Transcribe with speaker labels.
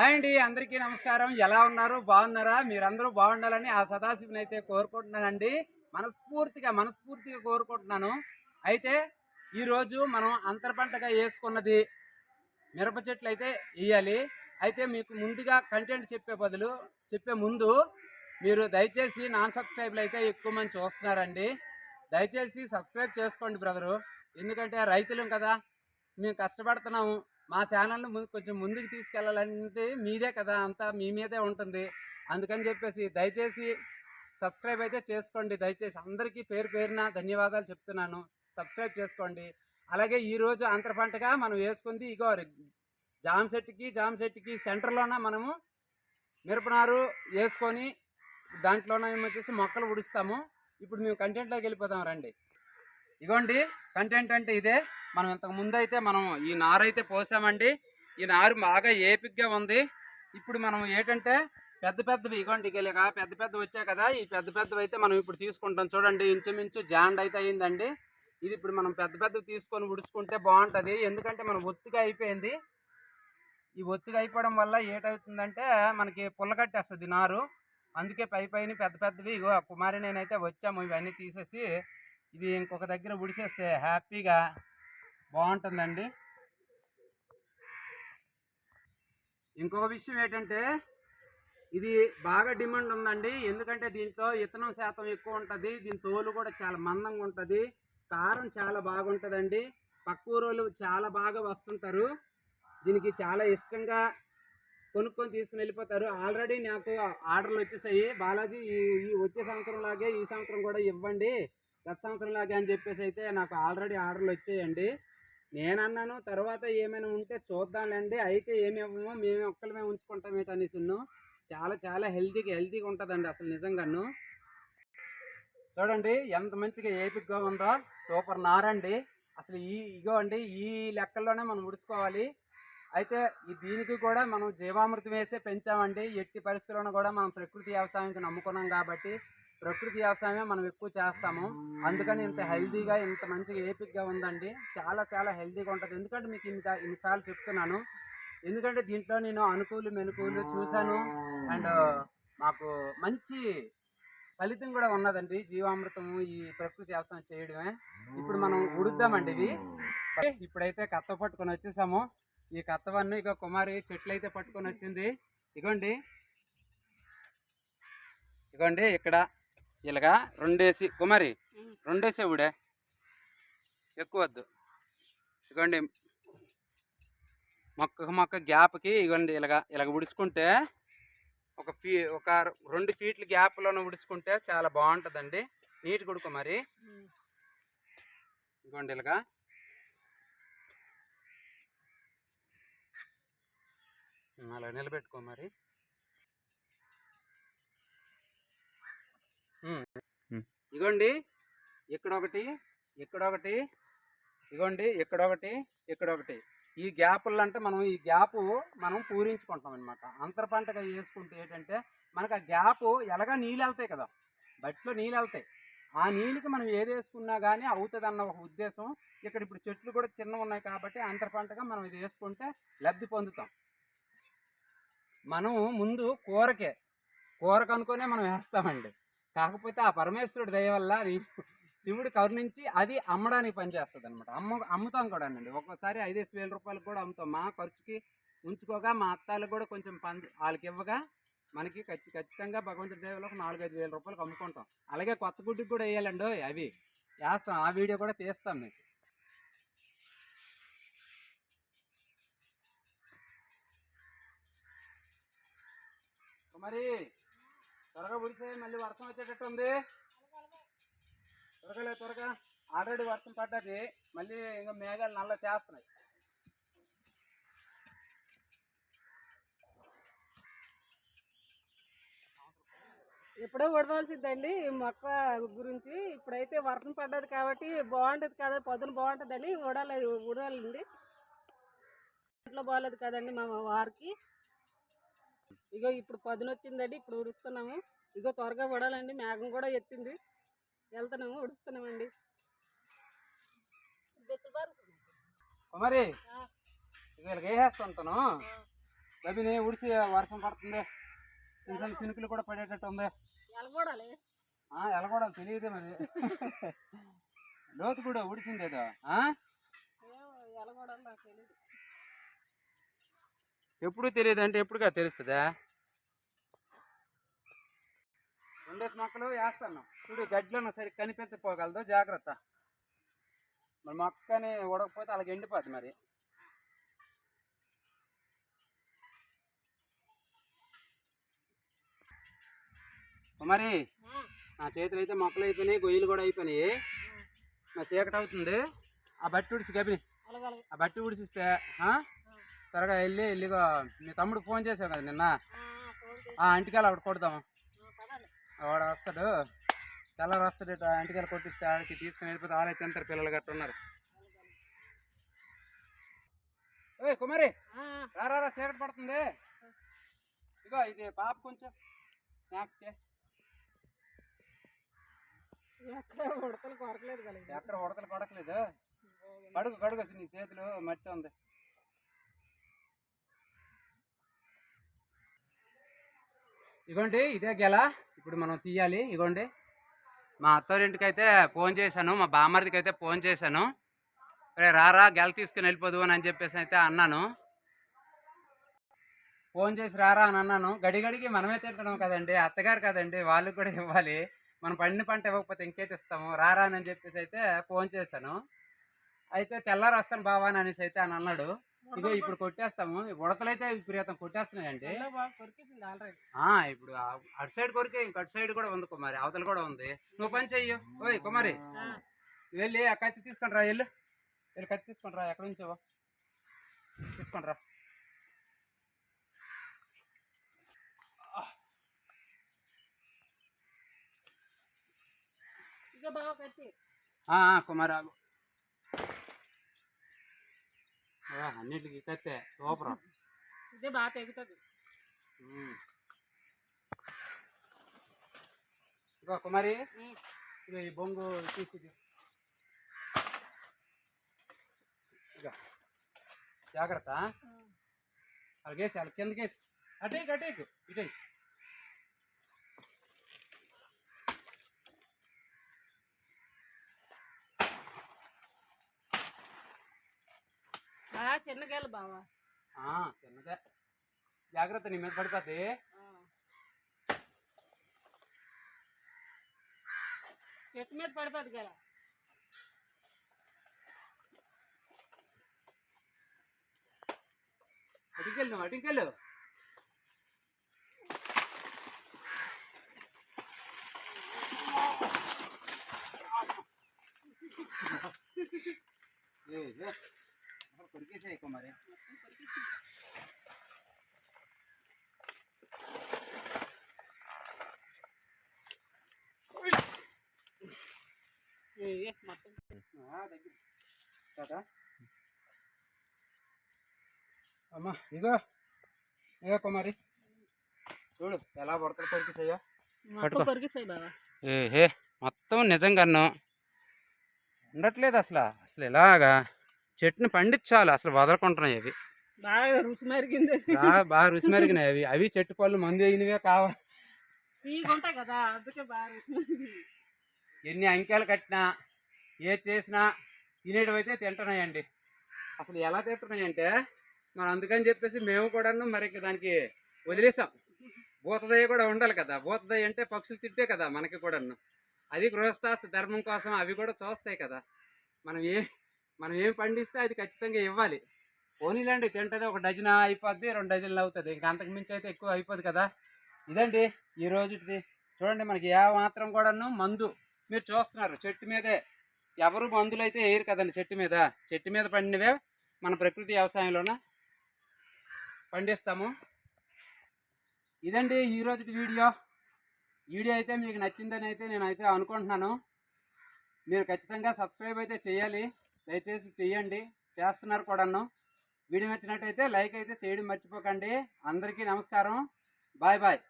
Speaker 1: Hi అండి అందరికీ నమస్కారం. ఎలా ఉన్నారు? బాగున్నారా? మీరందరూ బాగుండాలని ఆ సదాశివుని అయితే కోరుకుంటున్నానండి. మనస్ఫూర్తిగా మనస్ఫూర్తిగా కోరుకుంటున్నాను. అయితే ఈరోజు మనం అంతర పంటగా వేసుకున్నది మిరప చెట్లు అయితే వేయాలి. అయితే మీకు ముందుగా కంటెంట్ చెప్పే బదులు చెప్పే ముందు మీరు దయచేసి నాన్ సబ్స్క్రైబ్లు అయితే ఎక్కువ మంది చూస్తున్నారండి. దయచేసి సబ్స్క్రైబ్ చేసుకోండి బ్రదరు. ఎందుకంటే రైతులం కదా. మేము కష్టపడుతున్నాము. మా ఛానల్ని ముందు కొంచెం ముందుకు తీసుకెళ్ళాలంటే మీదే కదా అంతా మీ మీదే ఉంటుంది. అందుకని చెప్పేసి దయచేసి సబ్స్క్రైబ్ అయితే చేసుకోండి. దయచేసి అందరికీ పేరు పేరున ధన్యవాదాలు చెప్తున్నాను. సబ్స్క్రైబ్ చేసుకోండి. అలాగే ఈరోజు అంతర పంటగా మనం వేసుకుంది ఇగో జామ చెట్టుకి జామ సెంటర్లోన మనము మిరపనారు వేసుకొని దాంట్లోనే వచ్చేసి మొక్కలు ఉడుస్తాము. ఇప్పుడు మేము కంటెంట్లోకి వెళ్ళిపోతాం రండి. ఇగోండి కంటెంట్ అంటే ఇదే. మనం ఇంతకు ముందు అయితే మనం ఈ నారు అయితే పోసామండి. ఈ నారు బాగా ఏపిగ్గా ఉంది. ఇప్పుడు మనం ఏంటంటే పెద్ద పెద్దవి ఇగోండి ఇక పెద్ద పెద్ద వచ్చాయి కదా ఈ పెద్ద పెద్దవి అయితే మనం ఇప్పుడు తీసుకుంటాం. చూడండి ఇంచుమించు జాండ్ అయితే అయిందండి. ఇది ఇప్పుడు మనం పెద్ద పెద్దవి తీసుకొని ఉడుచుకుంటే బాగుంటుంది. ఎందుకంటే మనం ఒత్తిగా అయిపోయింది. ఈ ఒత్తిగా అయిపోవడం వల్ల ఏటవుతుందంటే మనకి పుల్లకట్టేస్తుంది నారు. అందుకే పై పైన పెద్ద పెద్దవి ఇగో కుమారి నేనైతే వచ్చాము. ఇవన్నీ తీసేసి ఇది ఇంకొక దగ్గర ఉడిసేస్తే హ్యాపీగా బాగుంటుందండి. ఇంకొక విషయం ఏంటంటే ఇది బాగా డిమాండ్ ఉందండి. ఎందుకంటే దీంట్లో ఇతనం శాతం ఎక్కువ ఉంటుంది. దీని తోలు కూడా చాలా మందంగా ఉంటుంది. కారం చాలా బాగుంటుందండి. పక్క ఊరోళ్ళు చాలా బాగా వస్తుంటారు. దీనికి చాలా ఇష్టంగా కొనుక్కొని తీసుకుని వెళ్ళిపోతారు. ఆల్రెడీ నాకు ఆర్డర్లు వచ్చేసాయి. బాలాజీ ఈ ఈ వచ్చే సంవత్సరం లాగే ఈ సంవత్సరం కూడా ఇవ్వండి. గత సంవత్సరం లాగే అని చెప్పేసి అయితే నాకు ఆల్రెడీ ఆర్డర్లు వచ్చాయండి. నేను అన్నాను తర్వాత ఏమైనా ఉంటే చూద్దాంలేండి అయితే ఏమేమో మేము ఒక్కలమే ఉంచుకుంటాం ఏంటనేసి చాలా చాలా హెల్తీగా హెల్తీగా ఉంటుందండి అసలు నిజంగాను. చూడండి ఎంత మంచిగా ఏపిక్గా ఉందో. సూపర్ నారండి. అసలు ఈ ఇగో అండి ఈ లెక్కల్లోనే మనం ఉడుచుకోవాలి అయితే ఈ దీనికి కూడా మనం జీవామృతం వేసే పెంచామండి. ఎట్టి పరిస్థితుల్లోనూ కూడా మనం ప్రకృతి వ్యవసాయానికి నమ్ముకున్నాం కాబట్టి ప్రకృతి వ్యవసాయమే మనం ఎక్కువ చేస్తాము. అందుకని ఇంత హెల్దీగా ఇంత మంచిగా ఏపిక్గా ఉందండి. చాలా చాలా హెల్దీగా ఉంటుంది. ఎందుకంటే మీకు ఇంత ఇన్నిసార్లు చెప్తున్నాను. ఎందుకంటే దీంట్లో నేను అనుకూలు మెనుకూలు చూశాను. అండ్ మాకు మంచి ఫలితం కూడా ఉన్నదండి. జీవామృతము ఈ ప్రకృతి వ్యవసాయం చేయడమే. ఇప్పుడు మనం ఉడుద్దామండి ఇది. ఇప్పుడైతే కత్త పట్టుకొని వచ్చేసాము. ఈ కత్తవన్నీ ఇక కుమారి చెట్లు అయితే పట్టుకొని వచ్చింది. ఇగోండి. ఇగోండి ఇక్కడ ఇలాగా రెండేసి కుమారి రెండేసి ఊడే. ఎక్కువ వద్దు ఇగోండి మొక్క మొక్క గ్యాప్కి ఇగోండి ఇలాగా ఇలాగ ఉడుచుకుంటే ఒక ఫీ ఒక రెండు ఫీట్ల గ్యాప్లోనే ఉడుచుకుంటే చాలా బాగుంటుందండి. నీట్ కొడుకు మరి. ఇగోండి ఇలాగా. అలా నిలబెట్టుకో మరి. ఇగోండి ఇక్కడ ఒకటి ఇక్కడ ఒకటి ఇగోండి ఇక్కడ ఒకటి ఇక్కడ ఒకటి ఈ గ్యాపులు అంటే మనం ఈ గ్యాప్ మనం పూరించుకుంటాం అనమాట అంతర పంటగా వేసుకుంటే ఏంటంటే మనకు ఆ గ్యాప్ ఎలాగా నీళ్ళు వెళ్తాయి కదా బట్టిలో నీళ్ళు వెళ్తాయి ఆ నీళ్ళకి మనం ఏది వేసుకున్నా కానీ అవుతుంది అన్న ఒక ఉద్దేశం. ఇక్కడ ఇప్పుడు చెట్లు కూడా చిన్న ఉన్నాయి కాబట్టి అంతర పంటగా మనం ఇది వేసుకుంటే లబ్ధి పొందుతాం. మనం ముందు కూరకే కూరకు అనుకునే మనం వేస్తామండి. కాకపోతే ఆ పరమేశ్వరుడి దయ వల్ల శివుడి శివుడు కరుణించి అది అమ్మడానికి పనిచేస్తుంది అనమాట అమ్మ అమ్ముతాం కూడా అండి ఒక్కోసారి ఐదేసి వేల రూపాయలు కూడా అమ్ముతాం. మా ఖర్చుకి ఉంచుకోగా మా అత్తాలకు కూడా కొంచెం పంది వాళ్ళకి ఇవ్వగా మనకి ఖచ్చి ఖచ్చితంగా భగవంతుడి దేవులకు ఒక నాలుగైదు వేల రూపాయలకు అమ్ముకుంటాం. అలాగే కొత్త గుడ్డికి కూడా వేయాలండి అవి. వేస్తాం. ఆ వీడియో కూడా తీస్తాం మీకు. మరి త్వరగా ఉరిసే మళ్ళీ వర్షం వచ్చేటట్టు ఉంది. త్వరగా త్వరగా. ఆల్రెడీ వర్షం పడ్డది మళ్ళీ ఇంకా మేఘాలు నల్ల చేస్తున్నాయి.
Speaker 2: ఇప్పుడే ఉడవలసిద్దండి ఈ మొక్క గురించి. ఇప్పుడైతే వర్షం పడ్డది కాబట్టి బాగుంటుంది కదా పొద్దున బాగుంటుందని ఉడాలి ఉడాలండి ఇంట్లో బాగాలేదు కదండి మా వారికి. ఇగో ఇప్పుడు పొద్దున వచ్చిందండి ఇప్పుడు ఉడుస్తున్నాము ఇగో త్వరగా ఉడాలండి మేఘం కూడా ఎత్తింది. వెళ్తున్నాము ఉడుస్తున్నామండి
Speaker 1: మరి వీళ్ళకి వేసేస్తుంటాను గబిని ఉడిచి వర్షం పడుతుంది. చిన్న సినుకులు కూడా పడేటట్టు ఉంది.
Speaker 2: ఎలగొడాలి
Speaker 1: ఆ, ఎలా కూడా తెలియదు మరి. లోతు కూడా ఉడిచింది ఏదో?
Speaker 2: ఎలగొడాలి నాకు తెలియదు
Speaker 1: ఎప్పుడు తెలియదు అంటే ఎప్పుడుగా తెలుస్తుందా? రెండేసి మొక్కలు వేస్తాను. చూడు గడ్డిలో సరి కనిపించకపోగలదు. జాగ్రత్త. మరి మొక్కని ఉడకపోతే అలాగ ఎండిపోద్ది మరి. మరి నా చేతులు అయితే మొక్కలు అయిపోయినాయి గొయ్యలు కూడా అయిపోయినాయి. నా చీకటి అవుతుంది. ఆ బట్టి ఉడిసి గబిని. ఆ బట్టి ఉడిసిస్తే? త్వరగా వెళ్ళి వెళ్ళిగో మీ తమ్ముడు ఫోన్ చేసావు కదా నిన్న? ఆ ఇంటికెళ్ళి అక్కడ కొడదాము
Speaker 2: పదాలి
Speaker 1: వాడు వస్తాడు. తెల్లారు వస్తాడు ఇంటికెళ్ళి కొట్టిస్తే ఆడికి తీసుకుని వెళ్ళిపోతే ఆడే తింటారు పిల్లలు గట్ట ఉన్నారు. ఓయ్ కుమారి! రా రా రా, చీకటి పడుతుంది. ఇగో ఇది పాప కొంచెం స్నాక్స్కి
Speaker 2: ఎక్కడ ఉడతలు కొరకలేదు కలిగి
Speaker 1: ఎక్కడ ఉడతలు పడకలేదు కడుగు కడుగు నీ చేతులు మట్టి ఉంది. ఇగోండి ఇదే గెల. ఇప్పుడు మనం తీయాలి. ఇగోండి. మా అత్తోరింటికి అయితే ఫోన్ చేశాను మా బామ్మర్దికి అయితే ఫోన్ చేశాను. రే రారా గెల తీసుకుని వెళ్ళిపోదు అని చెప్పేసి అయితే అన్నాను. ఫోన్ చేసి రారా అని అన్నాను. గడిగడికి మనమే తింటున్నాం కదండి అత్తగారు కదండి వాళ్ళకి కూడా ఇవ్వాలి. మనం పండిన పంట ఇవ్వకపోతే ఇంకేటి ఇస్తాము రారా అని చెప్పేసి అయితే ఫోన్ చేశాను. అయితే తెల్లారు వస్తాను బావా అని అనేసి అయితే అని అన్నాడు. ఇగో ఇప్పుడు కొట్టేస్తాము. ఉడతలైతే విపరీతం కొట్టేస్తున్నాయండి. ఇప్పుడు అటు సైడ్ కొరికే ఇంక అటు సైడ్ కూడా ఉంది కుమారి. అవతల కూడా ఉంది. నువ్వు పని చెయ్యు. ఓయ్ కుమారి. వెళ్ళి ఆ కత్తి తీసుకొని రా వెళ్ళు. వెళ్ళి కత్తి తీసుకొని రా ఎక్కడ నుంచో తీసుకొని రా. కుమారి ఆగు. ఆ, అన్నిటికి కత్తే సూపర్
Speaker 2: ఇదే బాగా తెగుతుంది.
Speaker 1: ఇగో కుమారి ఇగో ఈ బొంగు తీసి ఇక జాగ్రత్త అలాగేసి వాళ్ళ కిందకేసి అటేకు అటేకు ఇటే
Speaker 2: బాగా చిన్న గేలు బావా
Speaker 1: చిన్నదే జాగ్రత్త నీ మీద పడిపోతే
Speaker 2: చెట్టు మీద పడిపోదు గేల
Speaker 1: అటుకెళ్ళు నువ్వు అటుకెళ్ళు. ఏ ఏ. అసలు కొరికేసాయి ఎక్కువ మరి
Speaker 2: ఏ, ఏ, మొత్తం
Speaker 1: ఆ, దగ్గర టాటా అమ్మా ఇగో ఇగో కుమారి చూడు ఎలా పడతారు కొరికేసాయో
Speaker 2: మొత్తం
Speaker 1: పట్టుకో.
Speaker 2: కొరికేసాయి బావా
Speaker 1: ఏహే మొత్తం నిజంగాను ఉండట్లేదు అసలు అసలు ఇలాగా చెట్టుని పండించాలి అసలు వదలకుంటున్నాయి అవి.
Speaker 2: బాగా రుచి మరిగింది.
Speaker 1: బాగా రుచి మెరిగినాయి అవి. అవి చెట్టు పళ్ళు మందు అయినవే కావాలి
Speaker 2: కదా అందుకే బాగా
Speaker 1: ఎన్ని అంకెలు కట్టినా ఏది చేసినా తినేటివి అయితే తింటున్నాయండి. అసలు ఎలా తింటున్నాయంటే మరి అందుకని చెప్పేసి మేము కూడాను మరి దానికి వదిలేసాం. భూతదయ కూడా ఉండాలి కదా. భూతదయ అంటే పక్షులు తిట్టే కదా మనకి కూడాను. అది గృహస్థాస్తి ధర్మం కోసం అవి కూడా చూస్తాయి కదా. మనం ఏ మనం ఏం పండిస్తే అది ఖచ్చితంగా ఇవ్వాలి. పోనీలండి తింటది ఒక డజన్ అయిపోద్ది రెండు డజన్లు అవుతుంది. ఇంకా అంతకు మించి అయితే ఎక్కువ అయిపోదు కదా. ఇదండి ఈ రోజుది చూడండి మనకి ఏ మాత్రం కూడాను మందు. మీరు చూస్తున్నారు చెట్టు మీదే. ఎవరు మందులు అయితే వేయరు కదండి చెట్టు మీద. చెట్టు మీద పండినవే మన ప్రకృతి వ్యవసాయంలోన? పండిస్తాము. ఇదండి ఈ వీడియో. వీడియో అయితే మీకు నచ్చిందని అయితే నేనైతే అనుకుంటున్నాను. మీరు ఖచ్చితంగా సబ్స్క్రైబ్ అయితే చేయాలి. దయచేసి చేయండి చేస్తున్నారు కూడాను. వీడియో నచ్చినట్టయితే లైక్ అయితే చేయడం మర్చిపోకండి. అందరికీ నమస్కారం. Bye bye.